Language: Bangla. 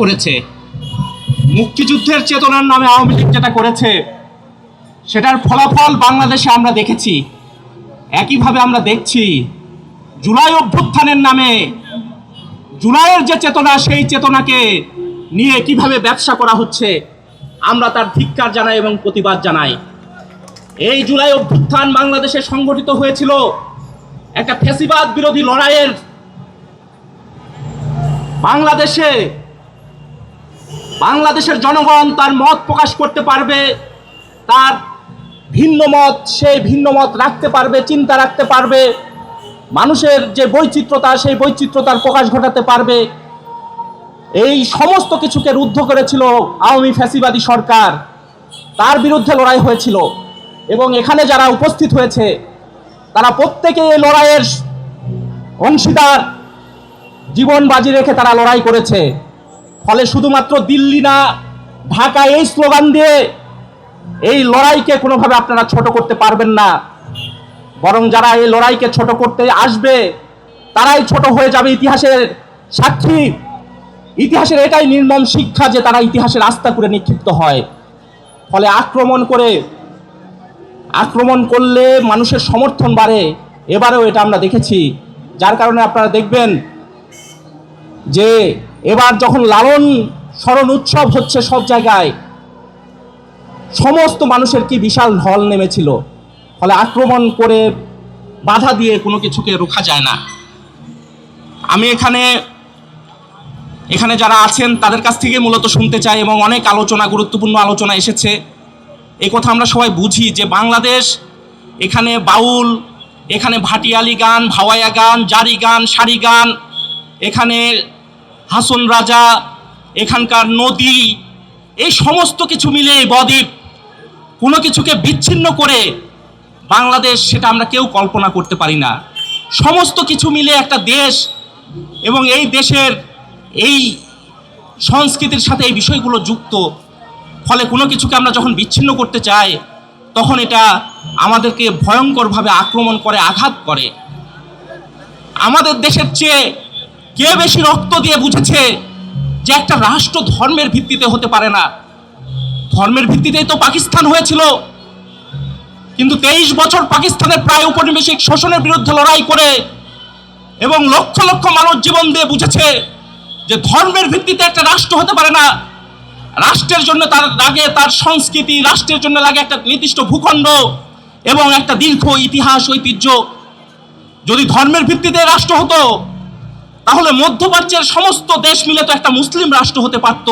করেছে। মুক্তিযুদ্ধের চেতনার নামে আওয়ামী লীগ যেটা করেছে, সেটার ফলাফল বাংলাদেশে আমরা দেখেছি। একইভাবে আমরা দেখছি, জুলাই অভ্যুত্থানের নামে জুলাইয়ের যে চেতনা, সেই চেতনাকে নিয়ে কীভাবে ব্যবসা করা হচ্ছে, আমরা তার ধিক্কার জানাই এবং প্রতিবাদ জানাই। এই জুলাই অভ্যুত্থান বাংলাদেশে সংগঠিত হয়েছিল একটা ফেসিবাদ বিরোধী লড়াইয়ের। বাংলাদেশে বাংলাদেশের জনগণ তার মত প্রকাশ করতে পারবে, তার ভিন্ন মত সেই ভিন্ন মত রাখতে পারবে, চিন্তা রাখতে পারবে, মানুষের যে বৈচিত্র্যতা সেই বৈচিত্র্যতার প্রকাশ ঘটাতে পারবে। এই সমস্ত কিছুকে রুদ্ধ করেছিল আওয়ামী ফ্যাসিবাদী সরকার। তার বিরুদ্ধে লড়াই হয়েছিল এবং এখানে যারা উপস্থিত হয়েছে, তারা প্রত্যেকে এই লড়াইয়ের অংশীদার। জীবন বাজি রেখে তারা লড়াই করেছে। ফলে শুধুমাত্র দিল্লি না ঢাকা এই স্লোগান দিয়ে এই লড়াইকে কোনোভাবে আপনারা ছোট করতে পারবেন না। বরং যারা এই লড়াইকে ছোট করতে আসবে, তারাই ছোট হয়ে যাবে ইতিহাসের সাক্ষী। ইতিহাসের এটাই নির্মম শিক্ষা যে তারা ইতিহাসের আস্থা করে নিক্ষিপ্ত হয়। ফলে আক্রমণ করে, আক্রমণ করলে মানুষের সমর্থন বাড়ে। এবারেও এটা আমরা দেখেছি। যার কারণে আপনারা দেখবেন যে এবার যখন লালন স্মরণ উৎসব হচ্ছে সব জায়গায়, সমস্ত মানুষের কি বিশাল ঢল নেমেছিল? ফলে আক্রমণ করে বাধা দিয়ে কোনো কিছুকে রোখা যায় না। আমি এখানে এখানে যারা আছেন, তাদের কাছ থেকে মূলত শুনতে চাই এবং অনেক আলোচনা, গুরুত্বপূর্ণ আলোচনা এসেছে। এই কথা আমরা সবাই বুঝি যে বাংলাদেশ এখানে বাউল, এখানে ভাটিয়ালি গান, ভাওয়াইয়া গান, জারি গান, সারি গান, এখানে হাসন রাজা, এখানকার নদী, এই সমস্ত কিছু মিলে এই বদ্বীপ, কোনো কিছুকে বিচ্ছিন্ন করে বাংলাদেশ সেটা আমরা কেউ কল্পনা করতে পারি না। সমস্ত কিছু মিলে একটা দেশ এবং এই দেশের এই সংস্কৃতির সাথে এই বিষয়গুলো যুক্ত, ফলে কোনো কিছুকে আমরা যখন বিচ্ছিন্ন করতে চাই, তখন এটা আমাদেরকে ভয়ঙ্করভাবে আক্রমণ করে, আঘাত করে। আমাদের দেশের চেয়ে কে বেশি রক্ত দিয়ে বুঝেছে যে একটা রাষ্ট্র ধর্মের ভিত্তিতে হতে পারে না? ধর্মের ভিত্তিতেই তো পাকিস্তান হয়েছিল। কিন্তু তেইশ বছর পাকিস্তানের প্রায় উপনিবেশিক শোষণের বিরুদ্ধে লড়াই করে এবং লক্ষ লক্ষ মানুষ জীবন দিয়ে বুঝেছে যে ধর্মের ভিত্তিতে একটা রাষ্ট্র হতে পারে না। রাষ্ট্রের জন্য তার লাগে তার সংস্কৃতি, রাষ্ট্রের জন্য লাগে একটা নির্দিষ্ট ভূখণ্ড এবং একটা দীর্ঘ ইতিহাস, ঐতিহ্য। যদি ধর্মের ভিত্তিতে রাষ্ট্র হতো তাহলে মধ্যপ্রাচ্যের সমস্ত দেশ মিলে তো একটা মুসলিম রাষ্ট্র হতে পারত।